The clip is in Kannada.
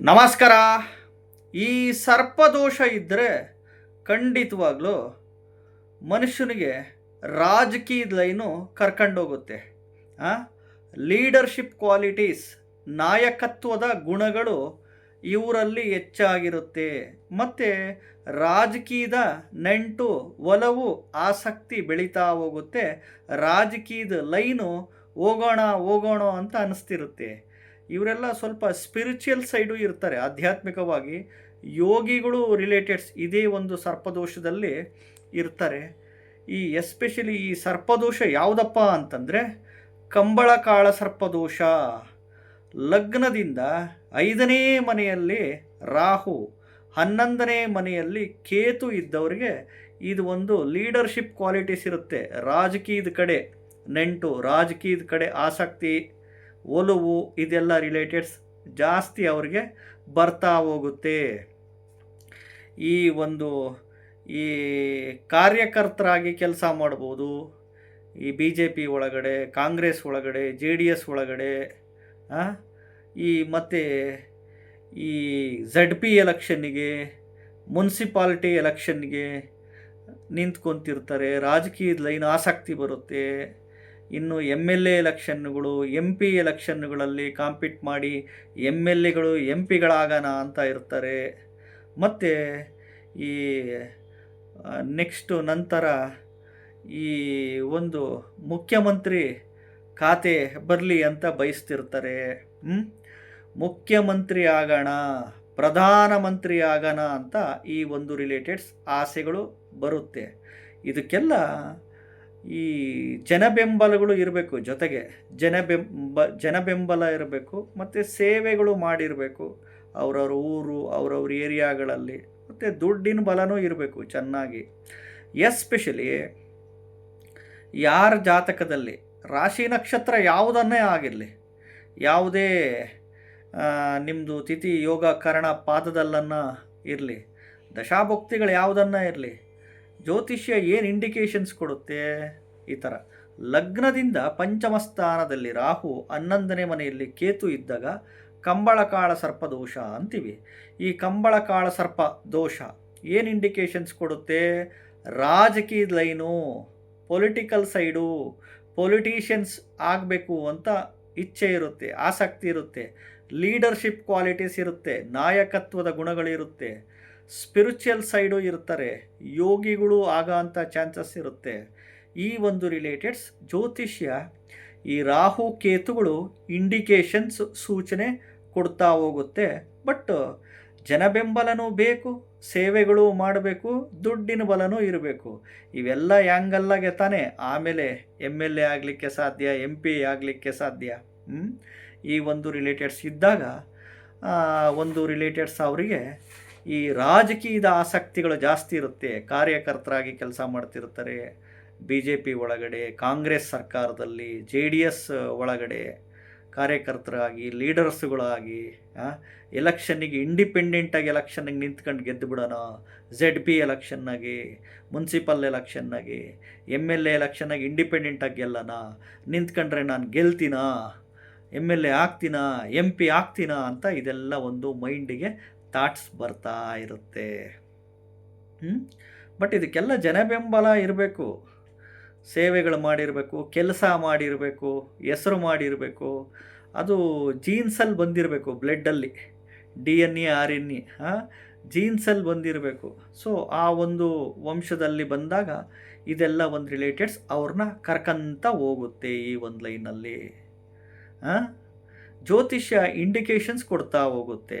ನಮಸ್ಕಾರ. ಈ ಸರ್ಪದೋಷ ಇದ್ದರೆ ಖಂಡಿತವಾಗ್ಲೂ ಮನುಷ್ಯನಿಗೆ ರಾಜಕೀಯದ ಲೈನು ಕರ್ಕೊಂಡೋಗುತ್ತೆ. ಲೀಡರ್ಶಿಪ್ ಕ್ವಾಲಿಟೀಸ್, ನಾಯಕತ್ವದ ಗುಣಗಳು ಇವರಲ್ಲಿ ಹೆಚ್ಚಾಗಿರುತ್ತೆ. ಮತ್ತು ರಾಜಕೀಯದ ನೆಂಟು, ಒಲವು, ಆಸಕ್ತಿ ಬೆಳೀತಾ ಹೋಗುತ್ತೆ. ರಾಜಕೀಯದ ಲೈನು ಹೋಗೋಣ ಹೋಗೋಣ ಅಂತ ಅನಿಸ್ತಿರುತ್ತೆ. ಇವರೆಲ್ಲ ಸ್ವಲ್ಪ ಸ್ಪಿರಿಚುವಲ್ ಸೈಡು ಇರ್ತಾರೆ. ಆಧ್ಯಾತ್ಮಿಕವಾಗಿ ಯೋಗಿಗಳು ರಿಲೇಟೆಡ್ಸ್ ಇದೇ ಒಂದು ಸರ್ಪದೋಷದಲ್ಲಿ ಇರ್ತಾರೆ. ಈ ಎಸ್ಪೆಷಲಿ ಈ ಸರ್ಪದೋಷ ಯಾವುದಪ್ಪ ಅಂತಂದರೆ ಕಂಬಳ ಕಾಳ ಸರ್ಪದೋಷ. ಲಗ್ನದಿಂದ ಐದನೇ ಮನೆಯಲ್ಲಿ ರಾಹು, ಹನ್ನೊಂದನೇ ಮನೆಯಲ್ಲಿ ಕೇತು ಇದ್ದವರಿಗೆ ಇದು ಒಂದು ಲೀಡರ್ಶಿಪ್ ಕ್ವಾಲಿಟೀಸ್ ಇರುತ್ತೆ. ರಾಜಕೀಯದ ಕಡೆ, ನೆಂಟು, ರಾಜಕೀಯದ ಕಡೆ ಆಸಕ್ತಿ ಒಲವು ಇದೆಲ್ಲ ರಿಲೇಟೆಡ್ಸ್ ಜಾಸ್ತಿ ಅವ್ರಿಗೆ ಬರ್ತಾ ಹೋಗುತ್ತೆ. ಈ ಒಂದು, ಈ ಕಾರ್ಯಕರ್ತರಾಗಿ ಕೆಲಸ ಮಾಡ್ಬೋದು. ಈ ಬಿ ಜೆ ಪಿ ಒಳಗಡೆ, ಕಾಂಗ್ರೆಸ್ ಒಳಗಡೆ ಜೆ ಡಿ ಎಸ್ ಒಳಗಡೆ ಈ ಮತ್ತು ಈ ಝಡ್ ಪಿ ಎಲೆಕ್ಷನ್ನಿಗೆ, ಮುನ್ಸಿಪಾಲ್ಟಿ ಎಲೆಕ್ಷನ್ಗೆ ನಿಂತ್ಕೊತಿರ್ತಾರೆ. ರಾಜಕೀಯದ ಲೈನ್ ಆಸಕ್ತಿ ಬರುತ್ತೆ. ಇನ್ನು ಎಂ ಎಲ್ ಎ ಎಲೆಕ್ಷನ್ಗಳು ಎಂ ಪಿ ಎಲೆಕ್ಷನ್ಗಳಲ್ಲಿ ಕಾಂಪೀಟ್ ಮಾಡಿ ಎಂ ಎಲ್ ಎಗಳು ಎಂ ಪಿಗಳಾಗೋಣ ಅಂತ ಇರ್ತಾರೆ. ಮತ್ತು ಈ ನೆಕ್ಸ್ಟು ನಂತರ ಈ ಒಂದು ಮುಖ್ಯಮಂತ್ರಿ ಖಾತೆ ಬರಲಿ ಅಂತ ಬಯಸ್ತಿರ್ತಾರೆ. ಮುಖ್ಯಮಂತ್ರಿ ಆಗೋಣ, ಪ್ರಧಾನಮಂತ್ರಿ ಆಗೋಣ ಅಂತ ಈ ಒಂದು ರಿಲೇಟೆಡ್ಸ್ ಆಸೆಗಳು ಬರುತ್ತೆ. ಇದಕ್ಕೆಲ್ಲ ಈ ಜನಬೆಂಬಲಗಳು ಇರಬೇಕು, ಜೊತೆಗೆ ಜನಬೆಂಬ, ಜನಬೆಂಬಲ ಇರಬೇಕು, ಮತ್ತು ಸೇವೆಗಳು ಮಾಡಿರಬೇಕು, ಅವರವ್ರ ಊರು, ಅವರವ್ರ ಏರಿಯಾಗಳಲ್ಲಿ, ಮತ್ತು ದುಡ್ಡಿನ ಬಲನೂ ಇರಬೇಕು ಚೆನ್ನಾಗಿ. ಎಸ್ಪೆಷಲಿ ಯಾರ ಜಾತಕದಲ್ಲಿ, ರಾಶಿ ನಕ್ಷತ್ರ ಯಾವುದನ್ನೇ ಆಗಿರಲಿ, ಯಾವುದೇ ನಿಮ್ಮದು ತಿಥಿ, ಯೋಗ, ಕರಣ, ಪಾದದಲ್ಲನ್ನು ಇರಲಿ, ದಶಾಭುಕ್ತಿಗಳು ಯಾವುದನ್ನು ಇರಲಿ ಜ್ಯೋತಿಷ್ಯ ಏನು ಇಂಡಿಕೇಶನ್ಸ್ ಕೊಡುತ್ತೆ? ಈ ಥರ ಲಗ್ನದಿಂದ ಪಂಚಮ ಸ್ಥಾನದಲ್ಲಿ ರಾಹು ಹನ್ನೊಂದನೇ ಮನೆಯಲ್ಲಿ ಕೇತು ಇದ್ದಾಗ ಕಂಬಳಕಾಳ ಸರ್ಪ ದೋಷ ಅಂತೀವಿ. ಈ ಕಂಬಳಕಾಳ ಸರ್ಪ ದೋಷ ಏನು ಇಂಡಿಕೇಶನ್ಸ್ ಕೊಡುತ್ತೆ? ರಾಜಕೀಯ ಲೈನು ಪೊಲಿಟಿಕಲ್ ಸೈಡು ಪೊಲಿಟೀಷಿಯನ್ಸ್ ಆಗಬೇಕು ಅಂತ ಇಚ್ಛೆ ಇರುತ್ತೆ, ಆಸಕ್ತಿ ಇರುತ್ತೆ ಲೀಡರ್ಶಿಪ್ ಕ್ವಾಲಿಟೀಸ್ ಇರುತ್ತೆ, ನಾಯಕತ್ವದ ಗುಣಗಳಿರುತ್ತೆ ಸ್ಪಿರಿಚುವಲ್ ಸೈಡು ಇರ್ತಾರೆ ಯೋಗಿಗಳು ಆಗ ಅಂತ ಚಾನ್ಸಸ್ ಇರುತ್ತೆ. ಈ ಒಂದು ರಿಲೇಟೆಡ್ಸ್ ಜ್ಯೋತಿಷ್ಯ ಈ ರಾಹು ಕೇತುಗಳು ಇಂಡಿಕೇಶನ್ಸ್ ಸೂಚನೆ ಕೊಡ್ತಾ ಹೋಗುತ್ತೆ. ಬಟ್ ಜನಬೆಂಬಲನೂ ಬೇಕು, ಸೇವೆಗಳು ಮಾಡಬೇಕು, ದುಡ್ಡಿನ ಬಲನೂ ಇರಬೇಕು. ಇವೆಲ್ಲ ಹ್ಯಾಂಗಲ್ಲಾಗೆ ತಾನೇ. ಆಮೇಲೆ ಎಂ ಎಲ್ ಎ ಆಗಲಿಕ್ಕೆ ಸಾಧ್ಯ ಎಂ ಪಿ ಆಗಲಿಕ್ಕೆ ಸಾಧ್ಯ? ಈ ಒಂದು ರಿಲೇಟೆಡ್ಸ್ ಇದ್ದಾಗ ಒಂದು ರಿಲೇಟೆಡ್ಸ್ ಅವರಿಗೆ ಈ ರಾಜಕೀಯದ ಆಸಕ್ತಿಗಳು ಜಾಸ್ತಿ ಇರುತ್ತೆ, ಕಾರ್ಯಕರ್ತರಾಗಿ ಕೆಲಸ ಮಾಡ್ತಿರ್ತಾರೆ ಬಿ ಜೆ ಪಿ ಒಳಗಡೆ, ಕಾಂಗ್ರೆಸ್ ಸರ್ಕಾರದಲ್ಲಿ, ಜೆ ಡಿ ಎಸ್ ಒಳಗಡೆ, ಕಾರ್ಯಕರ್ತರಾಗಿ, ಲೀಡರ್ಸ್ಗಳಾಗಿ ಎಲೆಕ್ಷನ್ನಿಗೆ ಇಂಡಿಪೆಂಡೆಂಟಾಗಿ ಎಲೆಕ್ಷನ್ನಿಗೆ ನಿಂತ್ಕೊಂಡು ಗೆದ್ದು ಬಿಡೋಣ ಝೆಡ್ ಪಿ ಎಲೆಕ್ಷನ್ನಾಗಿ, ಮುನ್ಸಿಪಲ್ ಎಲೆಕ್ಷನ್ನಾಗಿ, ಎಂ ಎಲ್ ಎ ಎಲೆಕ್ಷನ್ನಾಗಿ ಇಂಡಿಪೆಂಡೆಂಟಾಗಿ ಗೆಲ್ಲೋಣ, ನಿಂತ್ಕೊಂಡ್ರೆ ನಾನು ಗೆಲ್ತೀನಾ, ಎಂ ಎಲ್ ಎ ಆಗ್ತೀನಾ, ಎಂ ಪಿ ಆಗ್ತೀನಾ ಅಂತ ಇದೆಲ್ಲ ಒಂದು ಮೈಂಡಿಗೆ ಥಾಟ್ಸ್ ಬರ್ತಾ ಇರುತ್ತೆ. ಬಟ್ ಇದಕ್ಕೆಲ್ಲ ಜನಬೆಂಬಲ ಇರಬೇಕು. ಸೇವೆಗಳು ಮಾಡಿರಬೇಕು, ಕೆಲಸ ಮಾಡಿರಬೇಕು, ಹೆಸರು ಮಾಡಿರಬೇಕು. ಅದು ಜೀನ್ಸಲ್ಲಿ ಬಂದಿರಬೇಕು ಬ್ಲಡ್ಡಲ್ಲಿ D N A R N A ಜೀನ್ಸಲ್ಲಿ ಬಂದಿರಬೇಕು. ಸೊ ಆ ಒಂದು ವಂಶದಲ್ಲಿ ಬಂದಾಗ ಇದೆಲ್ಲ ಒಂದು ರಿಲೇಟೆಡ್ಸ್ ಅವ್ರನ್ನ ಕರ್ಕಂತ ಹೋಗುತ್ತೆ ಈ ಒಂದು ಲೈನಲ್ಲಿ ಜ್ಯೋತಿಷ್ಯ ಇಂಡಿಕೇಶನ್ಸ್ ಕೊಡ್ತಾ ಹೋಗುತ್ತೆ.